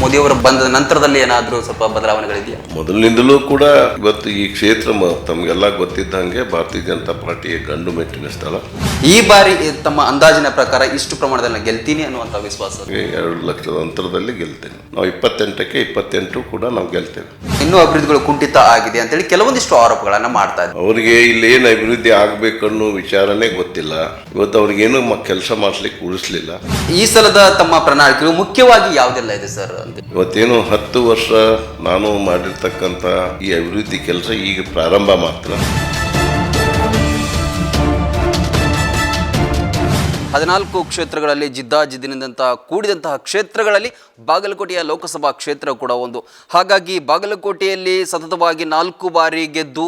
ಮೋದಿಯವರು ಬಂದ ನಂತರದಲ್ಲಿ ಏನಾದರೂ ಸ್ವಲ್ಪ ಬದಲಾವಣೆಗಳಿದೆಯಾ? ಮೊದಲಿನಿಂದಲೂ ಕೂಡ ಇವತ್ತು ಈ ಕ್ಷೇತ್ರ ತಮಗೆಲ್ಲ ಗೊತ್ತಿದ್ದಂಗೆ ಭಾರತೀಯ ಜನತಾ ಪಾರ್ಟಿಯ ಗಂಡು ಮೆಟ್ಟಿನ ಸ್ಥಳ. ಈ ಬಾರಿ ತಮ್ಮ ಅಂದಾಜಿನ ಪ್ರಕಾರ ಇಷ್ಟು ಪ್ರಮಾಣದಲ್ಲಿ ಗೆಲ್ತೀನಿ ಅನ್ನುವಂಥ ವಿಶ್ವಾಸ? ಎರಡು ಲಕ್ಷದ ಅಂತರದಲ್ಲಿ ಗೆಲ್ತೇನೆ. ನಾವು ಇಪ್ಪತ್ತೆಂಟಕ್ಕೆ ಇಪ್ಪತ್ತೆಂಟು ಕೂಡ ನಾವು ಗೆಲ್ತೇವೆ. ಇನ್ನೂ ಅಭಿವೃದ್ಧಿಗಳು ಕುಂಠಿತ ಆಗಿದೆ ಅಂತೇಳಿ ಕೆಲವೊಂದಿಷ್ಟು ಆರೋಪಗಳನ್ನ ಮಾಡ್ತಾ ಇದ್ದಾರೆ. ಅವರಿಗೆ ಇಲ್ಲಿ ಏನು ಅಭಿವೃದ್ಧಿ ಆಗಬೇಕನ್ನೋ ವಿಚಾರನೇ ಗೊತ್ತಿಲ್ಲ. ಇವತ್ತು ಅವ್ರಿಗೇನು ಏನು ಕೆಲಸ ಮಾಡ್ಲಿಕ್ಕೆ ಉಳಿಸ್ಲಿಲ್ಲ. ಈ ಸಲದ ತಮ್ಮ ಪ್ರಣಾಳಿಕೆಗಳು ಮುಖ್ಯವಾಗಿ ಯಾವುದೆಲ್ಲ ಇದೆ ಸರ್ ಅಂತ? ಇವತ್ತೇನು ಹತ್ತು ವರ್ಷ ನಾನು ಮಾಡಿರ್ತಕ್ಕಂಥ ಈ ಅಭಿವೃದ್ಧಿ ಕೆಲಸ ಈಗ ಪ್ರಾರಂಭ ಮಾತ್ರ. ಹದಿನಾಲ್ಕು ಕ್ಷೇತ್ರಗಳಲ್ಲಿ ಜಿದ್ದಾಜಿದ್ದಿನಿಂದಂತಹ ಕೂಡಿದಂತಹ ಕ್ಷೇತ್ರಗಳಲ್ಲಿ ಬಾಗಲಕೋಟೆಯ ಲೋಕಸಭಾ ಕ್ಷೇತ್ರ ಕೂಡ ಒಂದು. ಹಾಗಾಗಿ ಬಾಗಲಕೋಟೆಯಲ್ಲಿ ಸತತವಾಗಿ ನಾಲ್ಕು ಬಾರಿ ಗೆದ್ದು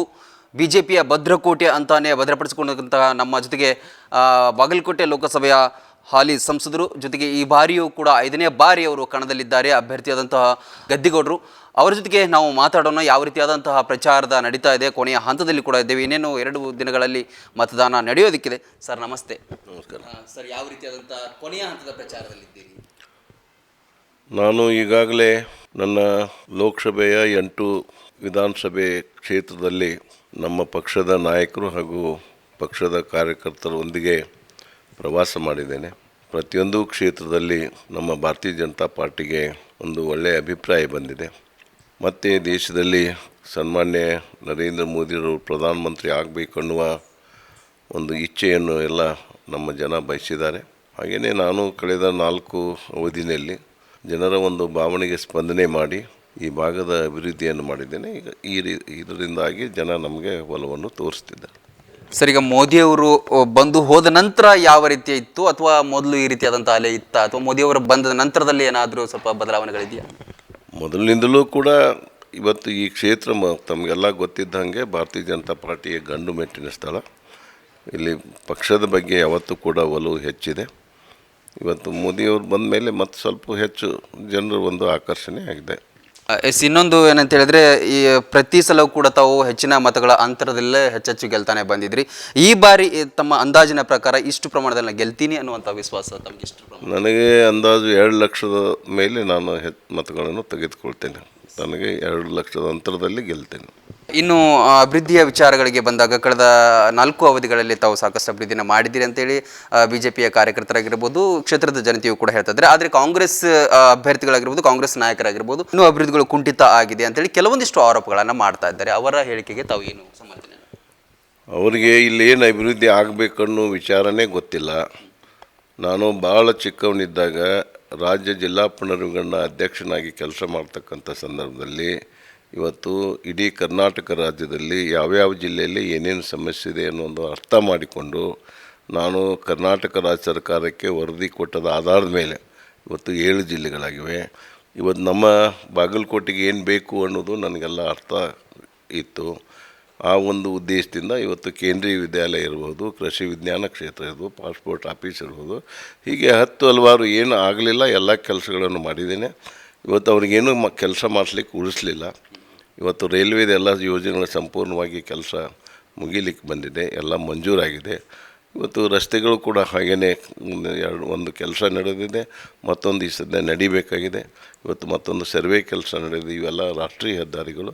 ಬಿ ಜೆ ಪಿಯ ಭದ್ರಕೋಟೆ ಅಂತಾನೆ ಭದ್ರಪಡಿಸಿಕೊಂಡಂತಹ ನಮ್ಮ ಜೊತೆಗೆ ಬಾಗಲಕೋಟೆ ಲೋಕಸಭೆಯ ಹಾಲಿ ಸಂಸದರು ಜೊತೆಗೆ ಈ ಬಾರಿಯೂ ಕೂಡ ಐದನೇ ಬಾರಿ ಅವರು ಕಣದಲ್ಲಿದ್ದಾರೆ. ಅಭ್ಯರ್ಥಿಯಾದಂತಹ ಗದ್ದಿಗೌಡರು. ಅವರ ಜೊತೆಗೆ ನಾವು ಮಾತಾಡೋಣ. ಯಾವ ರೀತಿಯಾದಂತಹ ಪ್ರಚಾರದ ನಡೀತಾ ಇದೆ ಕೊನೆಯ ಹಂತದಲ್ಲಿ ಕೂಡ ಇದ್ದೇವೆ. ಇನ್ನೇನು ಎರಡು ದಿನಗಳಲ್ಲಿ ಮತದಾನ ನಡೆಯೋದಕ್ಕಿದೆ. ಸರ್ ನಮಸ್ತೆ. ನಮಸ್ಕಾರ. ಸರ್ ಯಾವ ರೀತಿಯಾದಂತಹ ಕೊನೆಯ ಹಂತದ ಪ್ರಚಾರದಲ್ಲಿದ್ದೀರಿ ನಾನು ಈಗಾಗಲೇ ನನ್ನ ಲೋಕಸಭೆಯ ಎಂಟು ವಿಧಾನಸಭೆ ಕ್ಷೇತ್ರದಲ್ಲಿ ನಮ್ಮ ಪಕ್ಷದ ನಾಯಕರು ಹಾಗೂ ಪಕ್ಷದ ಕಾರ್ಯಕರ್ತರೊಂದಿಗೆ ಪ್ರವಾಸ ಮಾಡಿದ್ದೇನೆ. ಪ್ರತಿಯೊಂದು ಕ್ಷೇತ್ರದಲ್ಲಿ ನಮ್ಮ ಭಾರತೀಯ ಜನತಾ ಪಾರ್ಟಿಗೆ ಒಂದು ಒಳ್ಳೆಯ ಅಭಿಪ್ರಾಯ ಬಂದಿದೆ. ಮತ್ತು ದೇಶದಲ್ಲಿ ಸನ್ಮಾನ್ಯ ನರೇಂದ್ರ ಮೋದಿಯವರು ಪ್ರಧಾನಮಂತ್ರಿ ಆಗಬೇಕು ಅನ್ನುವ ಒಂದು ಇಚ್ಛೆಯನ್ನು ಎಲ್ಲ ನಮ್ಮ ಜನ ಬಯಸಿದ್ದಾರೆ. ಹಾಗೆಯೇ ನಾನು ಕಳೆದ ನಾಲ್ಕು ಅವಧಿಯಲ್ಲಿ ಜನರ ಒಂದು ಭಾವನೆಗೆ ಸ್ಪಂದನೆ ಮಾಡಿ ಈ ಭಾಗದ ಅಭಿವೃದ್ಧಿಯನ್ನು ಮಾಡಿದ್ದೇನೆ. ಈಗ ಈ ರೀ, ಇದರಿಂದಾಗಿ ಜನ ನಮಗೆ ಒಲವನ್ನು ತೋರಿಸ್ತಿದ್ದಾರೆ. ಸರ್, ಈಗ ಮೋದಿಯವರು ಬಂದು ಹೋದ ನಂತರ ಯಾವ ರೀತಿ ಇತ್ತು? ಅಥವಾ ಮೊದಲು ಈ ರೀತಿಯಾದಂಥ ಅಲೆ ಇತ್ತ? ಅಥವಾ ಮೋದಿಯವರು ಬಂದ ನಂತರದಲ್ಲಿ ಏನಾದರೂ ಸ್ವಲ್ಪ ಬದಲಾವಣೆಗಳಿದೆಯಾ? ಮೊದಲಿನಿಂದಲೂ ಕೂಡ ಇವತ್ತು ಈ ಕ್ಷೇತ್ರ ಮ, ತಮಗೆಲ್ಲ ಗೊತ್ತಿದ್ದಂಗೆ ಭಾರತೀಯ ಜನತಾ ಪಾರ್ಟಿಯ ಗಂಡು ಮೆಟ್ಟಿನ ಸ್ಥಳ. ಇಲ್ಲಿ ಪಕ್ಷದ ಬಗ್ಗೆ ಯಾವತ್ತೂ ಕೂಡ ಒಲವು ಹೆಚ್ಚಿದೆ. ಇವತ್ತು ಮೋದಿಯವರು ಬಂದ ಮೇಲೆ ಮತ್ತೆ ಸ್ವಲ್ಪ ಹೆಚ್ಚು ಜನರ ಒಂದು ಆಕರ್ಷಣೆ ಆಗಿದೆ. ಎಸ್, ಇನ್ನೊಂದು ಏನಂತ ಹೇಳಿದ್ರೆ, ಈ ಪ್ರತಿ ಸಲವೂ ಕೂಡ ತಾವು ಹೆಚ್ಚಿನ ಮತಗಳ ಅಂತರದಲ್ಲೇ ಹೆಚ್ಚೆಚ್ಚು ಗೆಲ್ತಾನೆ ಬಂದಿದ್ರಿ. ಈ ಬಾರಿ ತಮ್ಮ ಅಂದಾಜಿನ ಪ್ರಕಾರ ಇಷ್ಟು ಪ್ರಮಾಣದಲ್ಲಿ ಗೆಲ್ತೀನಿ ಅನ್ನುವಂಥ ವಿಶ್ವಾಸ ತಮಗೆ ಇಷ್ಟು ನನಗೆ ಅಂದಾಜು ಎರಡು ಲಕ್ಷದ ಮೇಲೆ ನಾನು ಮತಗಳನ್ನು ತೆಗೆದುಕೊಳ್ತೇನೆ. ನನಗೆ ಎರಡು ಲಕ್ಷದ ಅಂತರದಲ್ಲಿ ಗೆಲ್ತೇನೆ. ಇನ್ನು ಅಭಿವೃದ್ಧಿಯ ವಿಚಾರಗಳಿಗೆ ಬಂದಾಗ ಕಳೆದ ನಾಲ್ಕು ಅವಧಿಗಳಲ್ಲಿ ತಾವು ಸಾಕಷ್ಟು ಅಭಿವೃದ್ಧಿನ ಮಾಡಿದ್ದೀರಿ ಅಂತೇಳಿ ಬಿ ಜೆ ಪಿಯ ಕಾರ್ಯಕರ್ತರಾಗಿರ್ಬೋದು, ಕ್ಷೇತ್ರದ ಜನತೆಯು ಕೂಡ ಹೇಳ್ತಾ ಇದ್ದಾರೆ. ಆದರೆ ಕಾಂಗ್ರೆಸ್ ಅಭ್ಯರ್ಥಿಗಳಾಗಿರ್ಬೋದು, ಕಾಂಗ್ರೆಸ್ ನಾಯಕರಾಗಿರ್ಬೋದು, ಇನ್ನೂ ಅಭಿವೃದ್ಧಿಗಳು ಕುಂಠಿತ ಆಗಿದೆ ಅಂತೇಳಿ ಕೆಲವೊಂದಿಷ್ಟು ಆರೋಪಗಳನ್ನು ಮಾಡ್ತಾ ಇದ್ದಾರೆ. ಅವರ ಹೇಳಿಕೆಗೆ ತಾವು ಏನು ಸಮರ್ಥನೆ? ಅವರಿಗೆ ಇಲ್ಲಿ ಏನು ಅಭಿವೃದ್ಧಿ ಆಗಬೇಕನ್ನೋ ವಿಚಾರನೇ ಗೊತ್ತಿಲ್ಲ. ನಾನು ಭಾಳ ಚಿಕ್ಕವನಿದ್ದಾಗ ರಾಜ್ಯ ಜಿಲ್ಲಾ ಪುನರ್ವಿಗಣ ಅಧ್ಯಕ್ಷನಾಗಿ ಕೆಲಸ ಮಾಡ್ತಕ್ಕಂಥ ಸಂದರ್ಭದಲ್ಲಿ ಇವತ್ತು ಇಡೀ ಕರ್ನಾಟಕ ರಾಜ್ಯದಲ್ಲಿ ಯಾವ್ಯಾವ ಜಿಲ್ಲೆಯಲ್ಲಿ ಏನೇನು ಸಮಸ್ಯೆ ಇದೆ ಅನ್ನೋ ಒಂದು ಅರ್ಥ ಮಾಡಿಕೊಂಡು ನಾನು ಕರ್ನಾಟಕ ರಾಜ್ಯ ಸರ್ಕಾರಕ್ಕೆ ವರದಿ ಕೊಟ್ಟದ ಆಧಾರದ ಮೇಲೆ ಇವತ್ತು ಏಳು ಜಿಲ್ಲೆಗಳಾಗಿವೆ. ಇವತ್ತು ನಮ್ಮ ಬಾಗಲಕೋಟೆಗೆ ಏನು ಬೇಕು ಅನ್ನೋದು ನನಗೆಲ್ಲ ಅರ್ಥ ಇತ್ತು. ಆ ಒಂದು ಉದ್ದೇಶದಿಂದ ಇವತ್ತು ಕೇಂದ್ರೀಯ ವಿದ್ಯಾಲಯ ಇರ್ಬೋದು, ಕೃಷಿ ವಿಜ್ಞಾನ ಕ್ಷೇತ್ರ ಇರ್ಬೋದು, ಪಾಸ್ಪೋರ್ಟ್ ಆಫೀಸ್ ಇರ್ಬೋದು. ಹೀಗೆ ಹತ್ತು ಹಲವಾರು ಏನು ಆಗಲಿಲ್ಲ, ಎಲ್ಲ ಕೆಲಸಗಳನ್ನು ಮಾಡಿದ್ದೇನೆ. ಇವತ್ತು ಅವ್ರಿಗೇನು ಮ, ಕೆಲಸ ಮಾಡಿಸ್ಲಿಕ್ಕೆ ಉಳಿಸ್ಲಿಲ್ಲ. ಇವತ್ತು ರೈಲ್ವೇದೆಲ್ಲ ಯೋಜನೆಗಳ ಸಂಪೂರ್ಣವಾಗಿ ಕೆಲಸ ಮುಗಿಲಿಕ್ಕೆ ಬಂದಿದೆ, ಎಲ್ಲ ಮಂಜೂರಾಗಿದೆ. ಇವತ್ತು ರಸ್ತೆಗಳು ಕೂಡ ಹಾಗೆಯೇ ಎರಡು, ಒಂದು ಕೆಲಸ ನಡೆದಿದೆ, ಮತ್ತೊಂದು ಈ ಸದ್ಯ ನಡಿಬೇಕಾಗಿದೆ. ಇವತ್ತು ಮತ್ತೊಂದು ಸರ್ವೆ ಕೆಲಸ ನಡೆದಿದೆ, ಇವೆಲ್ಲ ರಾಷ್ಟ್ರೀಯ ಹೆದ್ದಾರಿಗಳು.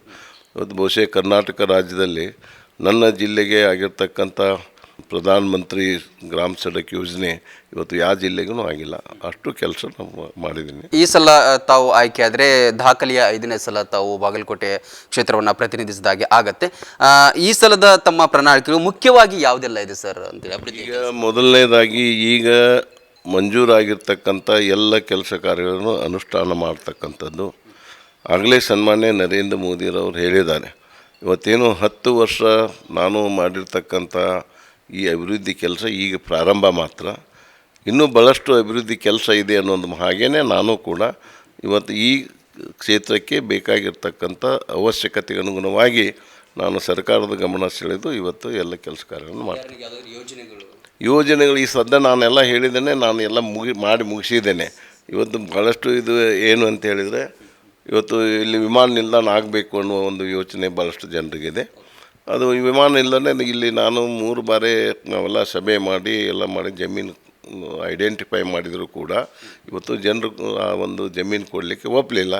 ಇವತ್ತು ಬಹುಶಃ ಕರ್ನಾಟಕ ರಾಜ್ಯದಲ್ಲಿ ನನ್ನ ಜಿಲ್ಲೆಗೆ ಆಗಿರ್ತಕ್ಕಂಥ ಪ್ರಧಾನ ಮಂತ್ರಿ ಗ್ರಾಮ ಸಡಕ್ ಯೋಜನೆ ಇವತ್ತು ಯಾವ ಜಿಲ್ಲೆಗೂ ಆಗಿಲ್ಲ. ಅಷ್ಟು ಕೆಲಸ ನಾವು ಮಾಡಿದ್ದೀನಿ ಈ ಸಲ ತಾವು ಆಯ್ಕೆ ಆದರೆ ದಾಖಲೆಯ ಐದನೇ ಸಲ ತಾವು ಬಾಗಲಕೋಟೆ ಕ್ಷೇತ್ರವನ್ನು ಪ್ರತಿನಿಧಿಸಿದಾಗೆ ಆಗತ್ತೆ. ಈ ಸಲದ ತಮ್ಮ ಪ್ರಣಾಳಿಕೆಗಳು ಮುಖ್ಯವಾಗಿ ಯಾವುದೆಲ್ಲ ಇದೆ ಸರ್ ಅಂತೇಳಿ ಈಗ ಮೊದಲನೇದಾಗಿ ಈಗ ಮಂಜೂರಾಗಿರ್ತಕ್ಕಂಥ ಎಲ್ಲ ಕೆಲಸ ಕಾರ್ಯಗಳನ್ನು ಅನುಷ್ಠಾನ ಮಾಡ್ತಕ್ಕಂಥದ್ದು. ಆಗಲೇ ಸನ್ಮಾನ್ಯ ನರೇಂದ್ರ ಮೋದಿರವರು ಹೇಳಿದ್ದಾರೆ. ಇವತ್ತೇನು ಹತ್ತು ವರ್ಷ ನಾನು ಮಾಡಿರ್ತಕ್ಕಂಥ ಈ ಅಭಿವೃದ್ಧಿ ಕೆಲಸ ಈಗ ಪ್ರಾರಂಭ ಮಾತ್ರ. ಇನ್ನೂ ಭಾಳಷ್ಟು ಅಭಿವೃದ್ಧಿ ಕೆಲಸ ಇದೆ ಅನ್ನೋದು ಹಾಗೇ ನಾನು ಕೂಡ ಇವತ್ತು ಈ ಕ್ಷೇತ್ರಕ್ಕೆ ಬೇಕಾಗಿರ್ತಕ್ಕಂಥ ಅವಶ್ಯಕತೆಗೆ ಅನುಗುಣವಾಗಿ ನಾನು ಸರ್ಕಾರದ ಗಮನ ಸೆಳೆದು ಇವತ್ತು ಎಲ್ಲ ಕೆಲಸ ಕಾರ್ಯಗಳನ್ನು ಮಾಡ್ತೀನಿ ಯೋಜನೆಗಳು? ಯೋಜನೆಗಳು ಈ ಸದ್ಯ ನಾನೆಲ್ಲ ಹೇಳಿದ್ದೇನೆ ನಾನು ಎಲ್ಲ ಮುಗಿ ಮಾಡಿ ಮುಗಿಸಿದ್ದೇನೆ. ಇವತ್ತು ಭಾಳಷ್ಟು ಇದು ಏನು ಅಂತ ಹೇಳಿದರೆ ಇವತ್ತು ಇಲ್ಲಿ ವಿಮಾನ ನಿಲ್ದಾಣ ಆಗಬೇಕು ಅನ್ನುವ ಒಂದು ಯೋಚನೆ ಭಾಳಷ್ಟು ಜನರಿಗಿದೆ. ಅದು ವಿಮಾನ ನಿಲ್ದಾಣ ಇಲ್ಲಿ ನಾನು ಮೂರು ಬಾರಿ ನಾವೆಲ್ಲ ಸಭೆ ಮಾಡಿ ಎಲ್ಲ ಮಾಡಿ ಜಮೀನು ಐಡೆಂಟಿಫೈ ಮಾಡಿದರೂ ಕೂಡ. ಇವತ್ತು ಜನರು, ಆ ಒಂದು ಜಮೀನು ಕೊಡಲಿಕ್ಕೆ ಒಪ್ಪಲಿಲ್ಲ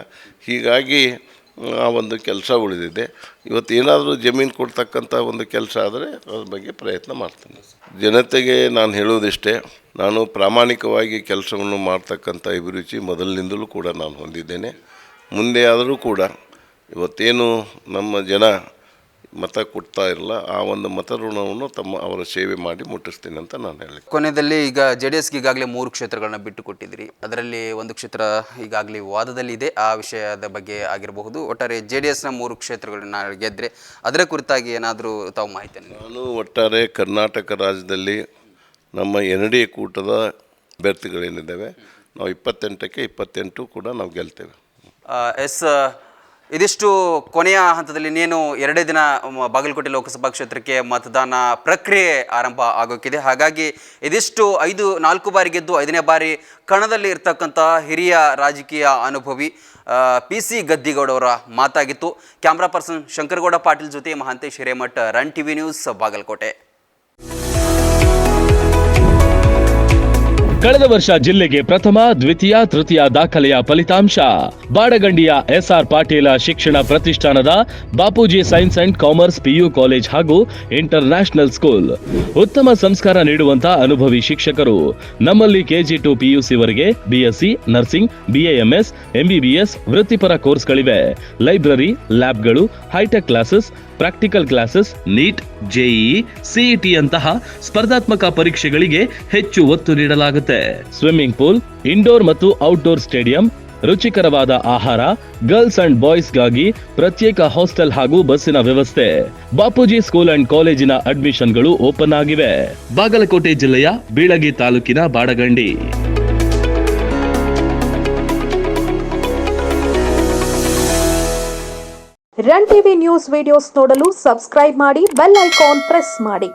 ಹೀಗಾಗಿ ಆ ಒಂದು ಕೆಲಸ ಉಳಿದಿದೆ. ಇವತ್ತು ಏನಾದರೂ ಜಮೀನು ಕೊಡ್ತಕ್ಕಂಥ ಒಂದು ಕೆಲಸ ಆದರೆ ಅದ್ರ ಬಗ್ಗೆ ಪ್ರಯತ್ನ ಮಾಡ್ತೇನೆ. ಜನತೆಗೆ ನಾನು ಹೇಳೋದಿಷ್ಟೇ ನಾನು ಪ್ರಾಮಾಣಿಕವಾಗಿ ಕೆಲಸವನ್ನು ಮಾಡ್ತಕ್ಕಂಥ ಅಭಿರುಚಿ ಮೊದಲಿನಿಂದಲೂ ಕೂಡ ನಾನು ಹೊಂದಿದ್ದೇನೆ. ಮುಂದೆ ಆದರೂ ಕೂಡ, ಇವತ್ತೇನು ನಮ್ಮ ಜನ ಮತ ಕೊಡ್ತಾ ಇರಲ್ಲ ಆ ಒಂದು ಮತ ಋಣವನ್ನು ತಮ್ಮ ಅವರ ಸೇವೆ ಮಾಡಿ ಮುಟ್ಟಿಸ್ತೀನಿ ಅಂತ ನಾನು ಹೇಳಿ ಕೊನೆಯಲ್ಲಿ ಈಗ ಜೆ ಡಿ ಎಸ್ಗೆ ಈಗಾಗಲೇ ಮೂರು ಕ್ಷೇತ್ರಗಳನ್ನ ಬಿಟ್ಟು ಕೊಟ್ಟಿದ್ದೀರಿ. ಅದರಲ್ಲಿ ಒಂದು ಕ್ಷೇತ್ರ ಈಗಾಗಲೇ ವಾದದಲ್ಲಿ ಇದೆ ಆ ವಿಷಯದ ಬಗ್ಗೆ ಆಗಿರಬಹುದು. ಒಟ್ಟಾರೆ ಜೆ ಡಿ ಎಸ್ನ ಮೂರು ಕ್ಷೇತ್ರಗಳನ್ನ ಗೆದ್ದರೆ ಅದರ ಕುರಿತಾಗಿ ಏನಾದರೂ ತಾವು ಮಾಹಿತಿ ನಾನು ಒಟ್ಟಾರೆ ಕರ್ನಾಟಕ ರಾಜ್ಯದಲ್ಲಿ ನಮ್ಮ ಎನ್ ಡಿ ಎ ಕೂಟದ ಅಭ್ಯರ್ಥಿಗಳೇನಿದ್ದಾವೆ ನಾವು ಇಪ್ಪತ್ತೆಂಟಕ್ಕೆ ಇಪ್ಪತ್ತೆಂಟು ಕೂಡ ನಾವು ಗೆಲ್ತೇವೆ. ಎಸ್ ಇದಿಷ್ಟು ಕೊನೆಯ ಹಂತದಲ್ಲಿ ಇನ್ನೇನು ಎರಡೇ ದಿನ ಬಾಗಲಕೋಟೆ ಲೋಕಸಭಾ ಕ್ಷೇತ್ರಕ್ಕೆ ಮತದಾನ ಪ್ರಕ್ರಿಯೆ ಆರಂಭ ಆಗೋಕ್ಕಿದೆ. ಹಾಗಾಗಿ ಇದಿಷ್ಟು ಐದು, ನಾಲ್ಕು ಬಾರಿ ಗೆದ್ದು ಐದನೇ ಬಾರಿ ಕಣದಲ್ಲಿ ಇರ್ತಕ್ಕಂಥ ಹಿರಿಯ ರಾಜಕೀಯ ಅನುಭವಿ ಪಿ ಸಿ ಗದ್ದಿಗೌಡವರ ಮಾತಾಗಿತ್ತು. ಕ್ಯಾಮ್ರಾ ಪರ್ಸನ್ ಶಂಕರಗೌಡ ಪಾಟೀಲ್ ಜೊತೆ Mahantesh Hiremath, run TV news, Bagalkot. ಕಳೆದ ವರ್ಷ ಜಿಲ್ಲೆಗೆ ಪ್ರಥಮ, ದ್ವಿತೀಯ, ತೃತೀಯ ದಾಖಲೆಯ ಫಲಿತಾಂಶ. ಬಾಡಗಂಡಿಯ ಎಸ್ಆರ್ ಪಾಟೀಲ ಶಿಕ್ಷಣ ಪ್ರತಿಷ್ಠಾನದ Bapuji science and commerce PU college ಹಾಗೂ ಇಂಟರ್ ಸ್ಕೂಲ್. ಉತ್ತಮ ಸಂಸ್ಕಾರ ನೀಡುವಂತಹ ಅನುಭವಿ ಶಿಕ್ಷಕರು. ನಮ್ಮಲ್ಲಿ ಕೆಜಿ ಟು ಪಿಯುಸಿವರೆಗೆ ಬಿಎಸ್ಸಿ, ನರ್ಸಿಂಗ್, ಬಿಎಎಂಎಸ್, ಎಂಬಿಬಿಎಸ್ ವೃತ್ತಿಪರ ಕೋರ್ಸ್ಗಳಿವೆ. Library, ಲ್ಯಾಬ್ಗಳು, hi-tech classes, practical classes, NEET, JEE ಸಿಇಟಿಯಂತಹ ಸ್ಪರ್ಧಾತ್ಮಕ ಪರೀಕ್ಷೆಗಳಿಗೆ ಹೆಚ್ಚು ಒತ್ತು ಸ್ವಿಮ್ಮಿಂಗ್ ಪೂಲ್ ಇಂಡೋರ್ ಮತ್ತು ಔಟ್ಡೋರ್ ಸ್ಟೇಡಿಯಂ ರುಚಿಕರವಾದ ಆಹಾರ ಗರ್ಲ್ಸ್ ಅಂಡ್ ಬಾಯ್ಸ್ಗಾಗಿ ಪ್ರತ್ಯೇಕ ಹಾಸ್ಟೆಲ್ ಹಾಗೂ ಬಸ್ಸಿನ ವ್ಯವಸ್ಥೆ. ಬಾಪೂಜಿ ಸ್ಕೂಲ್ ಅಂಡ್ ಕಾಲೇಜಿನ ಅಡ್ಮಿಷನ್ಗಳು ಓಪನ್ ಆಗಿವೆ. ಬಾಗಲಕೋಟೆ ಜಿಲ್ಲೆಯ ಬೀಳಗಿ ತಾಲೂಕಿನ Badagandi. Run TV news videos ನೋಡಲು ಸಬ್ಸ್ಕ್ರೈಬ್ ಮಾಡಿ ಬೆಲ್ ಐಕಾನ್ ಪ್ರೆಸ್ ಮಾಡಿ.